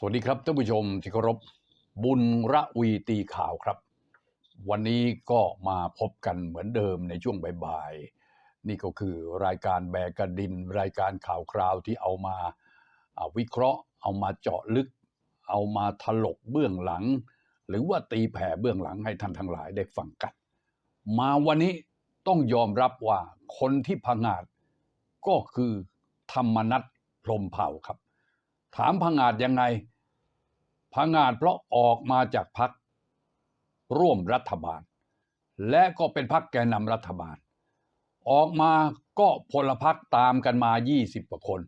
สวัสดีครับท่านผู้ชมที่เคารพบุญระวีตีข่าวครับ วันนี้ก็มาพบกันเหมือนเดิมในช่วงบ่ายๆนี่ก็คือรายการแบกกระดิน รายการข่าวคราวที่เอามาวิเคราะห์ เอามาเจาะลึก เอามาถลกเบื้องหลัง หรือว่าตีแผ่เบื้องหลังให้ท่านทั้งหลายได้ฟังกัน มาวันนี้ต้องยอมรับว่าคนที่พังอาจก็คือธรรมนัตพรมเผ่าครับ ถามพังอาจยังไง พังอาจเพราะออกมาจากพักร่วมรัฐบาล และก็เป็นพักแกนนำรัฐบาล ออกมาก็พลพักตามกันมา 20กว่าคน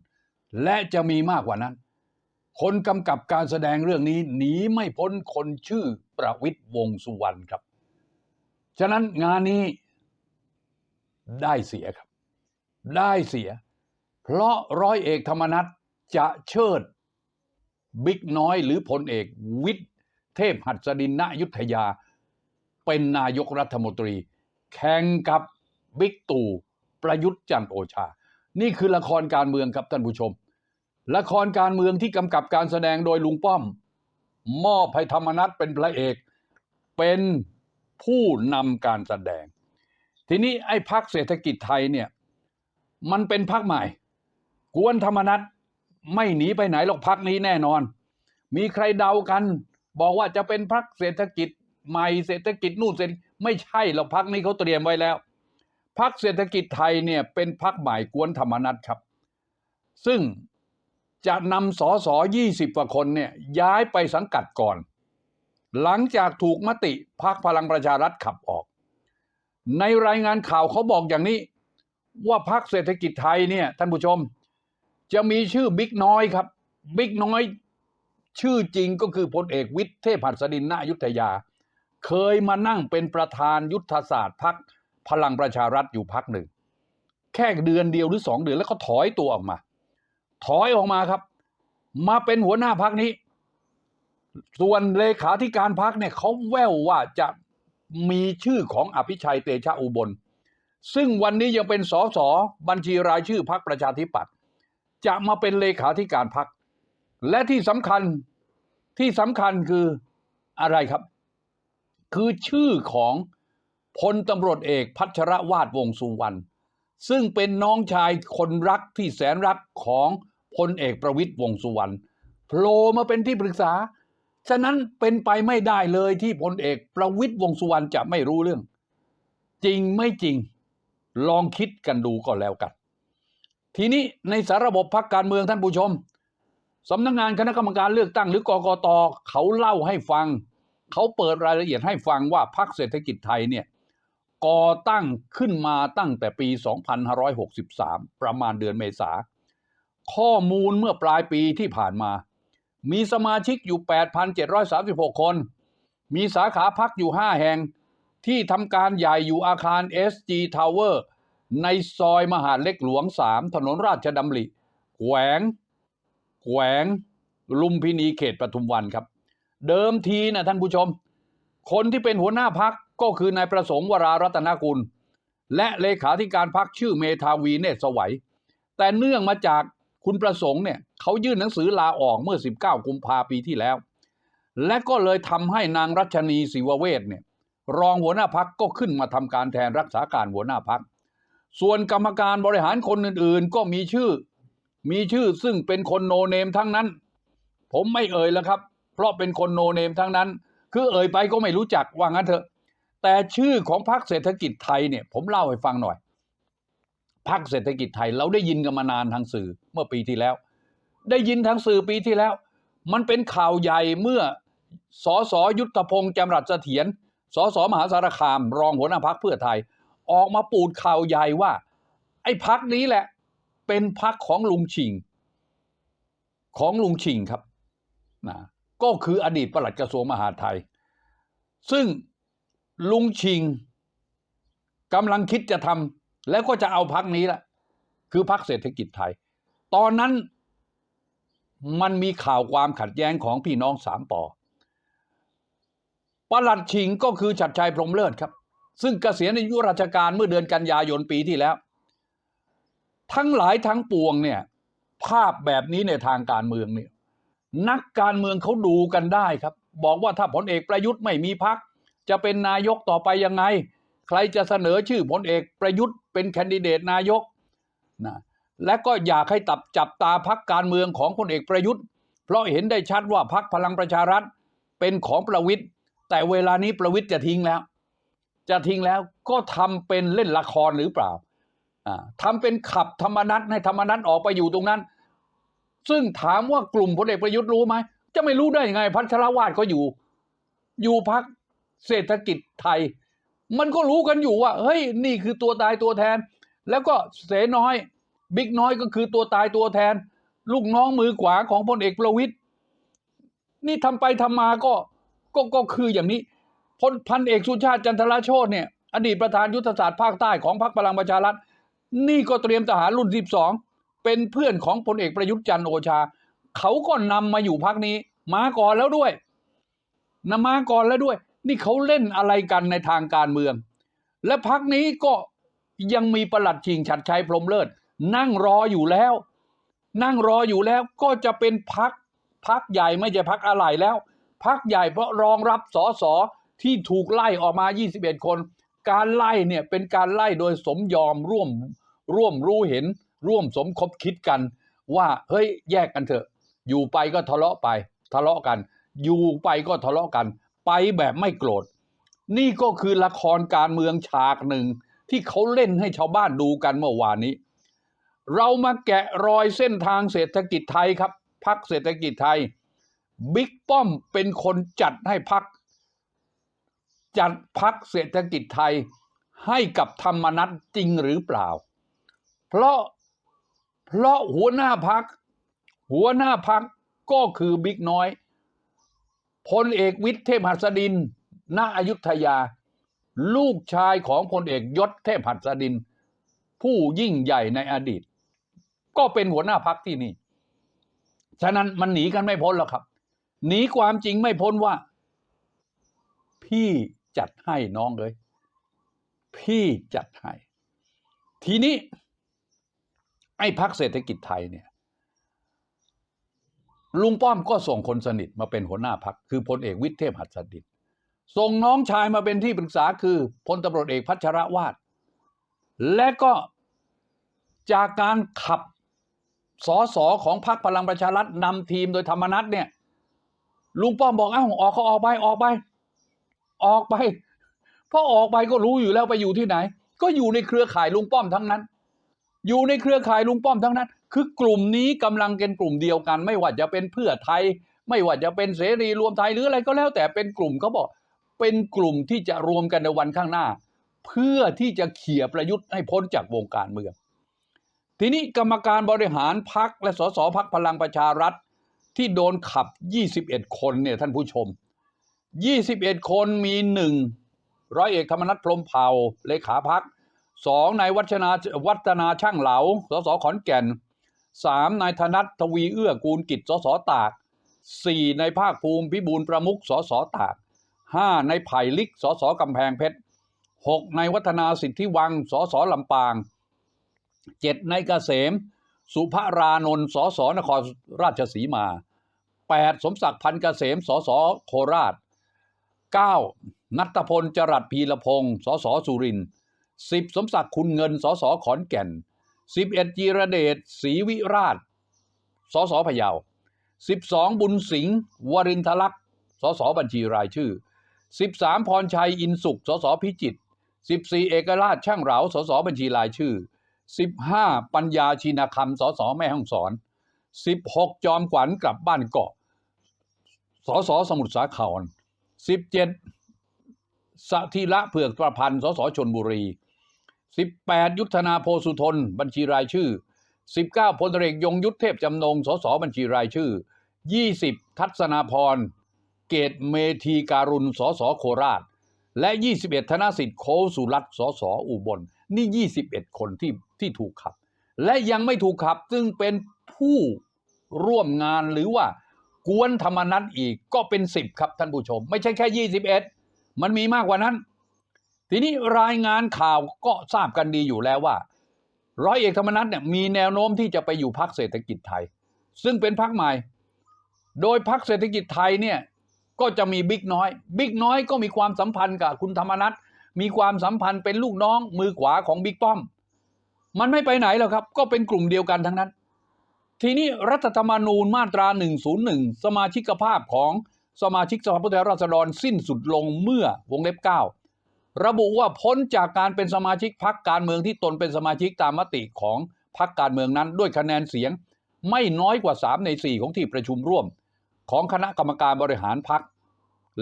และจะมีมากกว่านั้น คนกำกับการแสดงเรื่องนี้หนีไม่พ้นคนชื่อประวิตยวงสุวรรณครับ ฉะนั้นงานนี้ได้เสียครับ ได้เสีย เพราะร้อยเอกธรรมนัฐจะเชิด บิ๊กน้อยหรือพลเอกวิทย์เทพหัสดินณยุทธยา เป็นนายกรัฐมนตรี แข่งกับบิ๊กตู่ประยุทธ์จันทร์โอชา นี่คือละครการเมืองครับท่านผู้ชม ละครการเมืองที่กำกับการแสดงโดยลุงป้อม มอบให้ธรรมนัฐเป็นพระเอก เป็นผู้นำการแสดง ทีนี้ไอ้พักเศรษฐกิจไทยเนี่ย มันเป็นพักใหม่ กวนธรรมนัฐ ไม่หนีไปไหนหรอกพักนี้แน่นอน มีใครเดากัน บอกว่าจะเป็นพักเศรษฐกิจใหม่เศรษฐกิจนู่นเศรษฐไม่ใช่หรอกพักนี้เขาเตรียมไว้แล้วพักเศรษฐกิจไทยเนี่ยเป็นพักใหม่กวนธรรมนัฐครับ ซึ่งจะนำสอสอ20กว่าคนเนี่ยย้ายไปสังกัดก่อน หลังจากถูกมติพักพลังประชารัฐขับออก ในรายงานข่าวเขาบอกอย่างนี้ ว่าพักเศรษฐกิจไทยเนี่ยท่านผู้ชม จะมีชื่อบิ๊กน้อยครับ บิ๊กน้อย ชื่อจริงก็คือพลเอกวิทย์เทพหัสดินณอยุธยา เคยมานั่งเป็นประธานยุทธศาสตร์พักพลังประชารัฐอยู่พักหนึ่ง แค่เดือนเดียวหรือสองเดือนแล้วก็ถอยตัวออกมา ถอยออกมาครับ มาเป็นหัวหน้าพักนี้ ส่วนเลขาธิการพักเนี่ยเขาแววว่าจะมีชื่อของอภิชัยเตชะอุบล ซึ่งวันนี้ยังเป็นสสบัญชีรายชื่อพักประชาธิปัตย์ จะมาเป็นเลขาธิการพัก และที่สำคัญที่สำคัญคืออะไรครับ คือชื่อของพลตำรวจเอกพัชรวาดวงศ์สุวรรณซึ่งเป็นน้องชายคนรักที่แสนรักของพลเอกประวิตยวงสุวรรณโผล่มาเป็นที่ปรึกษา ฉะนั้นเป็นไปไม่ได้เลยที่พลเอกประวิตยวงสุวรรณจะไม่รู้เรื่อง จริงไม่จริง ลองคิดกันดูก็แล้วกัน ทีนี้ในสารระบบพักการเมืองท่านผู้ชมสำนักงงานคณะกรรมการเลือกตั้งหรือกกตเขาเล่าให้ฟัง เขาเปิดรายละเอียดให้ฟังว่าพักเศรษฐกิจไทยเนี่ยก่อตั้งขึ้นมาตั้งแต่ปี 2563 ประมาณเดือนเมษา ข้อมูลเมื่อปลายปีที่ผ่านมา มีสมาชิกอยู่ 8,736 คน มีสาขาพักอยู่ 5 แห่ง ที่ทำการใหญ่อยู่อาคาร SG Tower ในซอยมหาเล็กหลวง3ถนนราชดำริแขวง แขวง ลุมพินีเขตปทุมวันครับ เดิมทีนะท่านผู้ชม คนที่เป็นหัวหน้าพักก็คือนายประสงค์วรารัตนกุล และเลขาธิการพักชื่อเมธาวีเนตรสวัย แต่เนื่องมาจากคุณประสงค์เนี่ยเขายื่นหนังสือลาออกเมื่อ 19 กุมภาปีที่แล้ว และก็เลยทำให้นางรัชนีศิวเวศเนี่ยรองหัวหน้าพักก็ขึ้นมาทำการแทนรักษาการหัวหน้าพัก ส่วนกรรมการบริหารคนอื่น ๆ ก็มีชื่อ มีชื่อซึ่งเป็นคนโนเนมทั้งนั้น ผมไม่เอ่ยแล้วครับ เพราะเป็นคนโนเนมทั้งนั้น คือเอ่ยไปก็ไม่รู้จักว่างั้นเถอะ แต่ชื่อของพรรคเศรษฐกิจไทยเนี่ยผมเล่าให้ฟังหน่อยพรรคเศรษฐกิจไทยเราได้ยินกันมานานทางสื่อเมื่อปีที่แล้ว ได้ยินทางสื่อปีที่แล้ว มันเป็นข่าวใหญ่เมื่อสอสอยุทธพงศ์จำรัดเสถียรสอสอมหาสารคาม รองหัวหน้าพักเพื่อไทย ออกมาปูดข่าวใหญ่ว่า ไอ้พักนี้แหละ เป็นพักของลุงชิง ของลุงชิงครับนะก็คืออดีตประหลัดกระทรวงมหาดไทย ซึ่งลุงชิงกำลังคิดจะทำแล้วก็จะเอาพักนี้แหละ คือพักเศรษฐกิจไทย ตอนนั้นมันมีข่าวความขัดแย้งของพี่น้องสามปอประหลัดชิงก็คือชัดชัยพรมเลิศครับ ซึ่งเกษียณอายุราชการเมื่อเดือนกันยายนปีที่แล้ว ทั้งหลายทั้งปวงเนี่ย ภาพแบบนี้ในทางการเมืองเนี่ย นักการเมืองเขาดูกันได้ครับ บอกว่าถ้าพลเอกประยุทธ์ไม่มีพัก จะเป็นนายกต่อไปยังไง ใครจะเสนอชื่อพลเอกประยุทธ์เป็นแคนดิเดตนายกนะและก็อยากให้ตับจับตาพักการเมืองของพลเอกประยุทธ์ เพราะเห็นได้ชัดว่าพักพลังประชารัฐเป็นของประวิทย์แต่เวลานี้ประวิทย์จะทิ้งแล้ว จะทิ้งแล้วก็ทำเป็นเล่นละครหรือเปล่าอ่าทำเป็นขับธรรมนัตให้ธรรมนัตออกไปอยู่ตรงนั้น ซึ่งถามว่ากลุ่มพลเอกประยุทธ์รู้ไหม จะไม่รู้ได้ยังไง พัชรวาดก็อยู่ อยู่พักเศรษฐกิจไทย มันก็รู้กันอยู่ว่า เฮ้ย นี่คือตัวตายตัวแทน แล้วก็เสน้อย บิ๊กน้อยก็คือตัวตายตัวแทน ลูกน้องมือขวาของพลเอกประวิตยนี่ทำไปทำมาก็ก็ก็คืออย่างนี้ พลพันเอกสุชาติจันทรโชตเนี่ยอดีตประธานยุทธศาสตร์ภาคใต้ของพรรคพลังประชารัฐ นี่ก็เตรียมทหารรุ่น 12 เป็นเพื่อนของพลเอกประยุทธ์จันทร์โอชา เขาก็นำมาอยู่พักนี้ มาก่อนแล้วด้วยนำมาก่อนแล้วด้วย นี่เขาเล่นอะไรกันในทางการเมือง และพักนี้ก็ยังมีประหลัดชิงชัดชัยพรมเลิศนั่งรออยู่แล้ว นั่งรออยู่แล้วก็จะเป็นพักพักใหญ่ไม่ใช่พักอะไรแล้ว พักใหญ่เพราะรองรับสอสอ ที่ถูกไล่ออกมา 21 คน การไล่เนี่ยเป็นการไล่โดยสมยอมร่วมร่วมรู้เห็น ร่วมสมคบคิดกัน ว่าเฮ้ยแยกกันเถอะ อยู่ไปก็ทะเลาะไป ทะเลาะกัน อยู่ไปก็ทะเลาะกัน ไปแบบไม่โกรธ นี่ก็คือละครการเมืองฉากหนึ่ง ที่เขาเล่นให้ชาวบ้านดูกันเมื่อวานนี้ เรามาแกะรอยเส้นทางเศรษฐกิจไทยครับพักเศรษฐกิจไทยบิ๊กป้อมเป็นคนจัดให้พัก จัดพักเศรษฐกิจไทยให้กับธรรมนัตจริงหรือเปล่า เพราะเพราะหัวหน้าพัก หัวหน้าพักก็คือบิ๊กน้อยพลเอกวิทย์เทพหัสดิน ณ อยุธยา ลูกชายของพลเอกยศเทพหัสดิน ผู้ยิ่งใหญ่ในอดีต ก็เป็นหัวหน้าพักที่นี่ ฉะนั้นมันหนีกันไม่พ้นหรอกครับ หนีความจริงไม่พ้นว่า พี่ จัดให้น้องเลยพี่จัดให้ทีนี้ ไอ้พักเศรษฐกิจไทยเนี่ย ลุงป้อมก็ส่งคนสนิทมาเป็นหัวหน้าพักคือพลเอกวิทย์เทพหัสดินส่งน้องชายมาเป็นที่ปรึกษาคือพลตำรวจเอกพัชรวาดและก็จากการขับสอสอของพรรคพลังประชารัฐนำทีมโดยธรรมนัตเนี่ย ลุงป้อมบอกเอ้าออกเขาออกไปออกไป ออกไปพราะออกไปก็รู้อยู่แล้วไปอยู่ที่ไหน ก็อยู่ในเครือข่ายลุงป้อมทั้งนั้น อยู่ในเครือข่ายลุงป้อมทั้งนั้น คือกลุ่มนี้กำลังเป็นกลุ่มเดียวกัน ไม่ว่าจะเป็นเพื่อไทย ไม่ว่าจะเป็นเสรีรวมไทยหรืออะไรก็แล้วแต่เป็นกลุ่มเขาบอก เป็นกลุ่มที่จะรวมกันในวันข้างหน้า เพื่อที่จะเขี่ยประยุทธ์ให้พ้นจากวงการเมืองทีนี้กรรมการบริหารพักและสสพักพลังประชารัฐที่โดนขับ 21 คนเนี่ยท่านผู้ชม 21คนมีหนึ่งร้อยเอกธรรมนัฐพรมเผ่าเลขาพักสองนายวัฒนาวัฒนาช่างเหลาสสขอนแก่นสามนายธนัททวีเอื้อกูลกิจสสตากสี่นายภาคภูมิพิบูลประมุขสสตากห้านายไผ่ลิกสสกำแพงเพชรหกนายวัฒนาสิทธิวังสสลำปางเจ็ดนายเกษม สุภรานนท์สสนครราชสีมาแปดสมศักดิ์พันเกษมสสโคราช เก้านัตพลจรัสพีรพงศ์สสสุรินทร์สิบสมศักดิ์คุณเงิน สสขอนแก่นสิบเอ็ดจีรเดชศรีวิราช สสพะเยาสิบสองบุญสิงห์วรินทลักษ์สสบัญชีรายชื่อสิบสามพรชัยอินสุข สสพิจิตรสิบสี่เอกราชช่างเหลาสสบัญชีรายชื่อสิบห้าปัญญาชินาคำสสแม่ห้องสอนสิบหกจอมขวัญกลับบ้านเกาะสสสมุทรสาคร สิบเจ็ดสถิระเผือกประพันธ์ สสชนบุรี18ยุทธนาโพสุทน บัญชีรายชื่อ19พลตเอกยงยุทธเทพจำนง สสบัญชีรายชื่อ20ทัศนาพร เกตเมธีการุณ สสโคราช และ 21 ธนสิทธิ์โคสุรัตน์สสอุบล นี่ 21 คนที่ที่ถูกขับ และยังไม่ถูกขับ ซึ่งเป็นผู้ร่วมงานหรือว่า กวนธรรมนัตอีกก็เป็น 10 ครับท่านผู้ชม ไม่ใช่แค่ 21 มันมีมากกว่านั้น ทีนี้รายงานข่าวก็ทราบกันดีอยู่แล้วว่า ร้อยเอกธรรมนัฐเนี่ยมีแนวโน้มที่จะไปอยู่พักเศรษฐกิจไทย ซึ่งเป็นพักใหม่ โดยพักเศรษฐกิจไทยเนี่ยก็จะมีบิ๊กน้อย บิ๊กน้อยก็มีความสัมพันธ์กับคุณธรรมนัฐมีความสัมพันธ์เป็นลูกน้องมือขวาของบิ๊กป้อม มันไม่ไปไหนหรอกครับ ก็เป็นกลุ่มเดียวกันทั้งนั้น ทีนี้รัฐธรรมนูญมาตรา 101 สมาชิกภาพของสมาชิกสภาผู้แทนราษฎรสิ้นสุดลงเมื่อวงเล็บ 9 ระบุว่าพ้นจากการเป็นสมาชิกพรรคการเมืองที่ตนเป็นสมาชิกตามมติของพรรคการเมืองนั้น ด้วยคะแนนเสียงไม่น้อยกว่า 3 ใน 4 ของที่ประชุมร่วม ของคณะกรรมการบริหารพรรค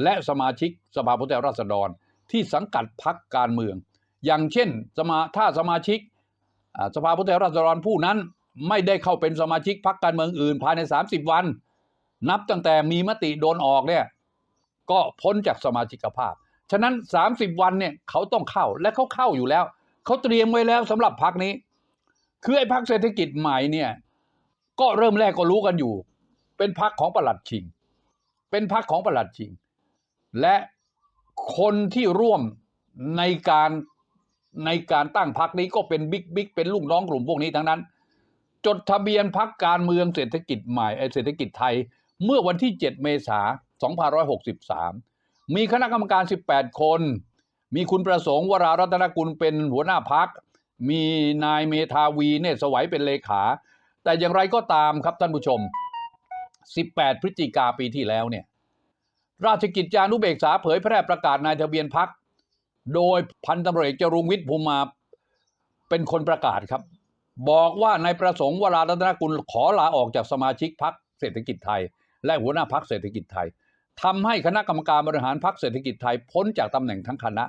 และสมาชิกสภาผู้แทนราษฎรที่สังกัดพรรคการเมือง อย่างเช่นสมาถ้าสมาชิกสภาผู้แทนราษฎรผู้นั้น ไม่ได้เข้าเป็นสมาชิกพรรคการเมืองอื่น ภายใน 30 วัน นับตั้งแต่มีมติโดนออกเนี่ยก็พ้นจากสมาชิกภาพ ฉะนั้น 30 วันเนี่ยเขาต้องเข้าและเขาเข้าอยู่แล้ว เขาเตรียมไว้แล้วสำหรับพรรคนี้ คือไอ้พรรคเศรษฐกิจใหม่เนี่ยก็เริ่มแรกก็รู้กันอยู่ เป็นพรรคของประหลัดชิง เป็นพรรคของประหลัดชิง และคนที่ร่วมในการในการตั้งพรรคนี้ก็เป็นบิ๊กบิ๊กเป็นลูกน้องกลุ่มพวกนี้ทั้งนั้น จดทะเบียนพรรคการเมืองเศรษฐกิจใหม่เศรษฐกิจไทย เมื่อวันที่ 7 เมษายน2563 มีคณะกรรมการ 18 คน มีคุณประสงค์วรารัตนกุลเป็นหัวหน้าพัก มีนายเมธาวีเนตรสวัยเป็นเลขา แต่อย่างไรก็ตามครับท่านผู้ชม 18 พฤศจิกาปีที่แล้วเนี่ยราชกิจจานุเบกษาเผยแพร่ประกาศนายทะเบียนพัก โดยพันตำรวจเอกจรุงวิทย์ภูมิมาเป็นคนประกาศครับ บอกว่านายประสงค์วรารัตนกุลขอลาออกจากสมาชิกพักเศรษฐกิจไทย และหัวหน้าพักเศรษฐกิจไทยทำให้คณะกรรมการบริหารพักเศรษฐกิจไทยพ้นจากตำแหน่งทั้งคณะ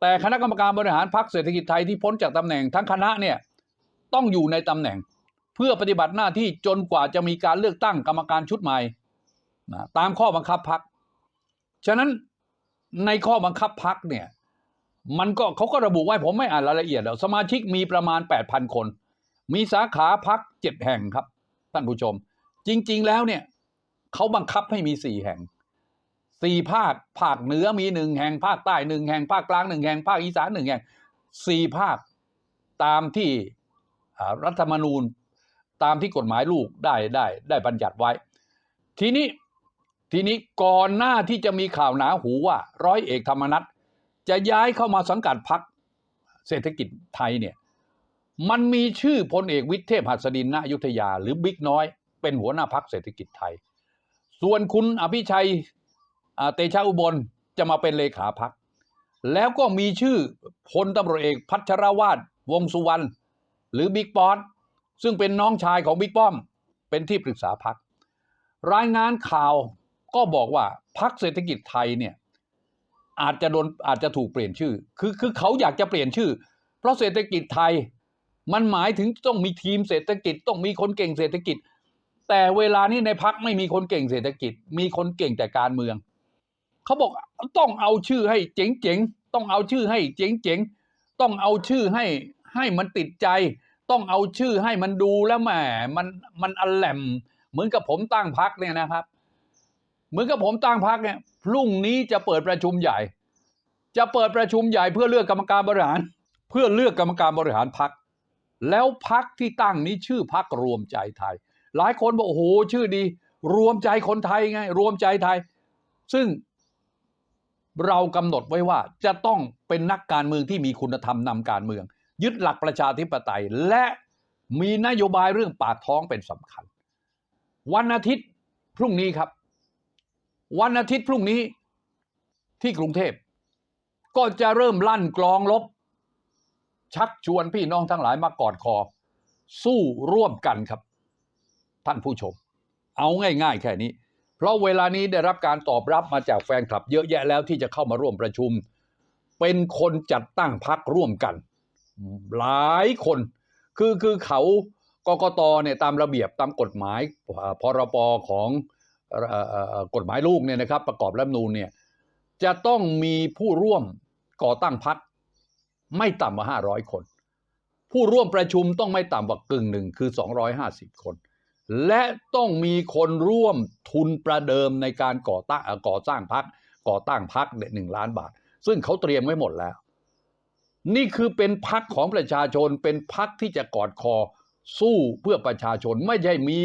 แต่คณะกรรมการบริหารพักเศรษฐกิจไทยที่พ้นจากตำแหน่งทั้งคณะเนี่ยต้องอยู่ในตำแหน่ง เพื่อปฏิบัติหน้าที่จนกว่าจะมีการเลือกตั้งกรรมการชุดใหม่นะตามข้อบังคับพักฉะนั้นในข้อบังคับพักเนี่ยมันก็เขาก็ระบุไว้ผมไม่อ่านรายละเอียดแล้วสมาชิกมีประมาณ 8,000 คน มีสาขาพักเจ็ดแห่งครับ ท่านผู้ชม จริง ๆ แล้วเนี่ยเขาบังคับให้มีสี่แห่งสี่ภาคภาคเหนือมีหนึ่งแห่งภาคใต้หนึ่งแห่งภาคกลางหนึ่งแห่งภาคอีสานหนึ่งแห่งสี่ภาคตามที่รัฐธรรมนูญตามที่กฎหมายลูกได้ได้ได้บัญญัติไว้ ทีนี้ทีนี้ก่อนหน้าที่จะมีข่าวหนาหูว่า ร้อยเอกธรรมนัฐจะย้ายเข้ามาสังกัดพักเศรษฐกิจไทยเนี่ย มันมีชื่อพลเอกวิทย์เทพหัสดินณอยุธยา หรือบิ๊กน้อย เป็นหัวหน้าพักเศรษฐกิจไทย ส่วนคุณอภิชัยเตชะอุบลจะมาเป็นเลขาพัก แล้วก็มีชื่อพลตำรวจเอกพัชรวาดวงสุวรรณหรือบิ๊กป๊อตซึ่งเป็นน้องชายของบิ๊กป้อม เป็นที่ปรึกษาพัก รายงานข่าวก็บอกว่าพักเศรษฐกิจไทยเนี่ยอาจจะโดนอาจจะถูกเปลี่ยนชื่อ คือคือเขาอยากจะเปลี่ยนชื่อ เพราะเศรษฐกิจไทย มันหมายถึงต้องมีทีมเศรษฐกิจ ต้องมีคนเก่งเศรษฐกิจ แต่เวลานี้ในพักไม่มีคนเก่งเศรษฐกิจ มีคนเก่งแต่การเมืองเขาบอกต้องเอาชื่อให้เจ๋งๆต้องเอาชื่อให้เจ๋งๆต้องเอาชื่อให้ให้มันติดใจ ต้องเอาชื่อให้มันดูแล้วแหมมันมันอันแหลมเหมือนกับผมตั้งพักเนี่ยนะครับ เหมือนกับผมตั้งพักเนี่ยพรุ่งนี้จะเปิดประชุมใหญ่ จะเปิดประชุมใหญ่เพื่อเลือกกรรมการบริหาร เพื่อเลือกกรรมการบริหารพัก แล้วพักที่ตั้งนี้ชื่อพักรวมใจไทย หลายคนบอกโอ้โหชื่อดี รวมใจคนไทยไง รวมใจไทย ซึ่งเรากำหนดไว้ว่าจะต้องเป็นนักการเมืองที่มีคุณธรรมนำการเมือง ยึดหลักประชาธิปไตย และมีนโยบายเรื่องปากท้องเป็นสำคัญ วันอาทิตย์พรุ่งนี้ครับ วันอาทิตย์พรุ่งนี้ที่กรุงเทพก็จะเริ่มลั่นกลองลบ ชักชวนพี่น้องทั้งหลายมากอดคอ สู้ร่วมกันครับ ท่านผู้ชม เอาง่ายๆ แค่นี้ เพราะเวลานี้ได้รับการตอบรับมาจากแฟนคลับ เยอะแยะแล้วที่จะเข้ามาร่วมประชุม เป็นคนจัดตั้งพักร่วมกัน หลายคน คือคือเขากกตเนี่ยตามระเบียบตามกฎหมายพรปของออกฎหมายลูกเนี่ยนะครับ ประกอบรัฐมนูญเนี่ยจะต้องมีผู้ร่วมก่อตั้งพัก ไม่ต่ำกว่า 500 คน ผู้ร่วมประชุมต้องไม่ต่ำกว่ากึ่งหนึ่งคือ 250 คน และต้องมีคนร่วมทุนประเดิมในการก่อตั้งก่อสร้างพักก่อตั้งพักเนี่ยหนึ่งล้านบาท ซึ่งเขาเตรียมไว้หมดแล้ว นี่คือเป็นพักของประชาชนเป็นพักที่จะกอดคอสู้เพื่อประชาชนไม่ใช่มี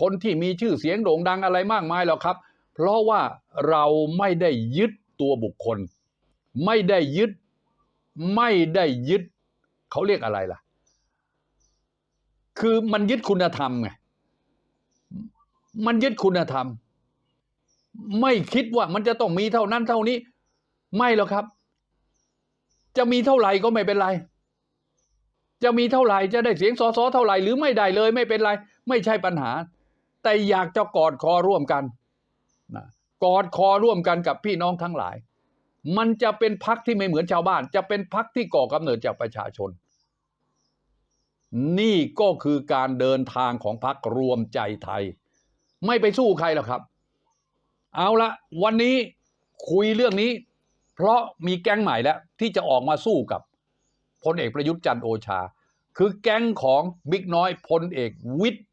คนที่มีชื่อเสียงโด่งดังอะไรมากมายหรอกครับ เพราะว่าเราไม่ได้ยึดตัวบุคคล ไม่ได้ยึด ไม่ได้ยึดเขาเรียกอะไรล่ะ คือมันยึดคุณธรรมไงมันยึดคุณธรรม ไม่คิดว่ามันจะต้องมีเท่านั้นเท่านี้ ไม่หรอกครับ จะมีเท่าไหร่ก็ไม่เป็นไร จะมีเท่าไหร่จะได้เสียงสอสอเท่าไหร่หรือไม่ได้เลย ไม่เป็นไร ไม่ใช่ปัญหา แต่อยากจะกอดคอร่วมกันนะกอดคอร่วมกันกับพี่น้องทั้งหลาย มันจะเป็นพักที่ไม่เหมือนชาวบ้าน จะเป็นพักที่ก่อกำเนิดจากประชาชน นี่ก็คือการเดินทางของพักรวมใจไทย ไม่ไปสู้ใครหรอกครับ เอาละวันนี้คุยเรื่องนี้ เพราะมีแก๊งใหม่แล้ว ที่จะออกมาสู้กับพลเอกประยุทธ์จันทร์โอชา คือแก๊งของบิ๊กน้อยพลเอกวิทย์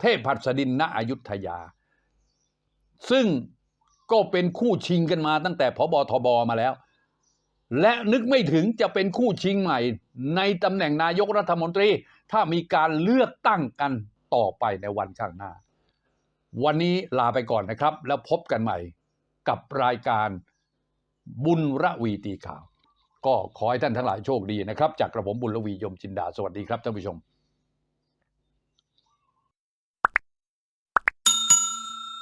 เทพหัสดินณอยุธยา ซึ่ง ก็เป็นคู่ชิงกันมาตั้งแต่พบทบมาแล้ว และนึกไม่ถึงจะเป็นคู่ชิงใหม่ ในตำแหน่งนายกรัฐมนตรี ถ้ามีการเลือกตั้งกันต่อไปในวันข้างหน้า วันนี้ลาไปก่อนนะครับ แล้วพบกันใหม่กับรายการบุญระวีตีข่าว ก็ขอให้ท่านทั้งหลายโชคดีนะครับ จากกระผมบุญระวียมจินดา สวัสดีครับท่านผู้ชม